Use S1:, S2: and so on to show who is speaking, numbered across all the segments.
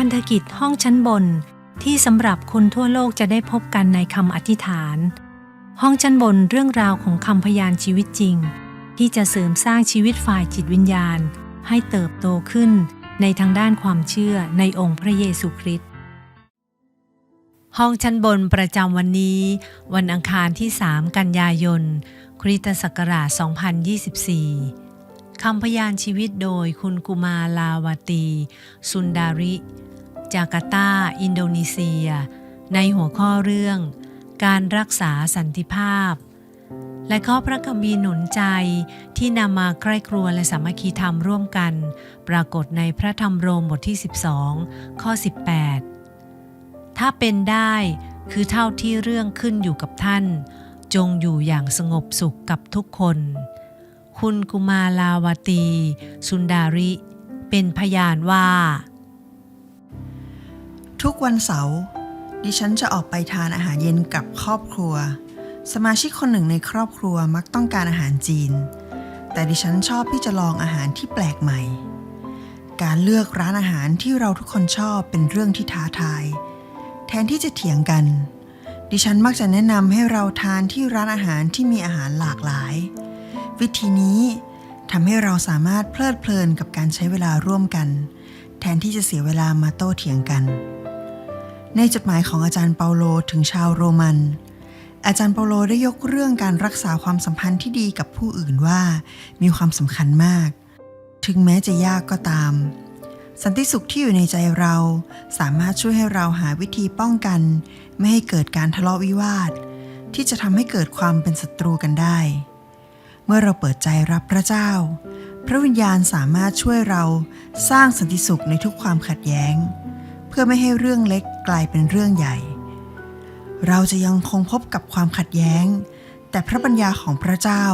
S1: พันธกิจห้องชั้นบน ที่สำหรับคนทั่วโลกจะได้พบกันในคำอธิษฐาน ห้องชั้นบนเรื่องราวของคำพยานชีวิตจริง ที่จะเสริมสร้างชีวิตฝ่ายจิตวิญญาณ ให้เติบโตขึ้นในทางด้านความเชื่อในองค์พระเยซูคริสต์ห้องชั้นบนประจำวันนี้ วันอังคารที่ 3 กันยายน คริสตศักราช 2024 คำพยานชีวิตโดยคุณกุมาลาวตี สุนดาริ จาการ์ตา อินโดนีเซีย ในหัวข้อเรื่อง การรักษาสันติภาพ และข้อพระคัมภีร์หนุนใจที่นำมาใกล้ครัวและสามัคคีธรรมร่วมกัน ปรากฏในพระธรรมโรมบทที่ 12 ข้อ 18 ถ้าเป็นได้คือเท่าที่เรื่องขึ้นอยู่กับท่าน จงอยู่อย่างสงบสุขกับทุกคน คุณกุมาลาวตี สุนดาริ เป็นพยานว่า
S2: ทุกวันเสาร์ดิฉันจะออกไปทานอาหารเย็นกับครอบครัว สมาชิกคนหนึ่งในครอบครัวมักต้องการอาหารจีน แต่ดิฉันชอบที่จะลองอาหารที่แปลกใหม่ การเลือกร้านอาหารที่เราทุกคนชอบเป็นเรื่องที่ท้าทาย แทนที่จะเถียงกัน ดิฉันมักจะแนะนำให้เราทานที่ร้านอาหารที่มีอาหารหลากหลาย วิธีนี้ทำให้เราสามารถเพลิดเพลินกับการใช้เวลาร่วมกัน แทนที่จะเสียเวลามาโต้เถียงกัน ในจดหมายของอาจารย์เปาโลถึงชาวโรมัน อาจารย์เปาโลได้ยกเรื่องการรักษาความสัมพันธ์ที่ดีกับผู้อื่นว่า มีความสำคัญมาก ถึงแม้จะยากก็ตาม สันติสุขที่อยู่ในใจเราสามารถช่วยให้เราหาวิธีป้องกัน ไม่ให้เกิดการทะเลาะวิวาท ที่จะทำให้เกิดความเป็นศัตรูกันได้ เมื่อเราเปิดใจรับพระเจ้า พระวิญญาณสามารถช่วยเราสร้างสันติสุขในทุกความขัดแย้ง พื่อไม่ให้เรื่องเล็กกลายเป็นเรื่องใหญ่ เราจะยังคงพบกับความขัดแย้ง แต่พระปัญญาของพระเจ้า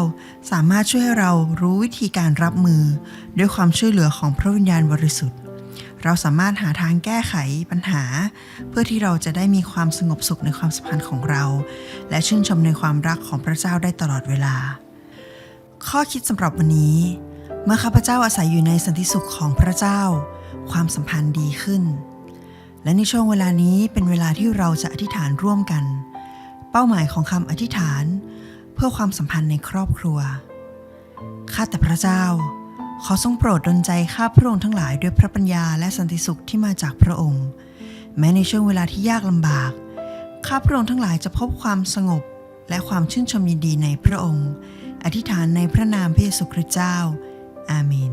S2: สามารถช่วยให้เรารู้วิธีการรับมือ ด้วยความช่วยเหลือของพระวิญญาณบริสุทธิ์ เราสามารถหาทางแก้ไขปัญหา เพื่อที่เราจะได้มีความสงบสุขในความสัมพันธ์ของเรา และชื่นชมในความรักของพระเจ้าได้ตลอดเวลา ข้อคิดสำหรับวันนี้ เมื่อข้าพเจ้าอาศัยอยู่ในสันติสุขของพระเจ้า ความสัมพันธ์ดีขึ้น และในช่วงเวลานี้เป็นเวลาที่เราจะอธิษฐานร่วมกัน เป้าหมายของคำอธิษฐาน เพื่อความสัมพันธ์ในครอบครัว ข้าแต่พระเจ้า ขอทรงโปรดดลใจข้าพระองค์ทั้งหลายด้วยพระปัญญาและสันติสุขที่มาจากพระองค์ แม้ในช่วงเวลาที่ยากลำบาก ข้าพระองค์ทั้งหลายจะพบความสงบและความชื่นชมยินดีในพระองค์ อธิษฐานในพระนามพระเยซูคริสต์เจ้า อาเมน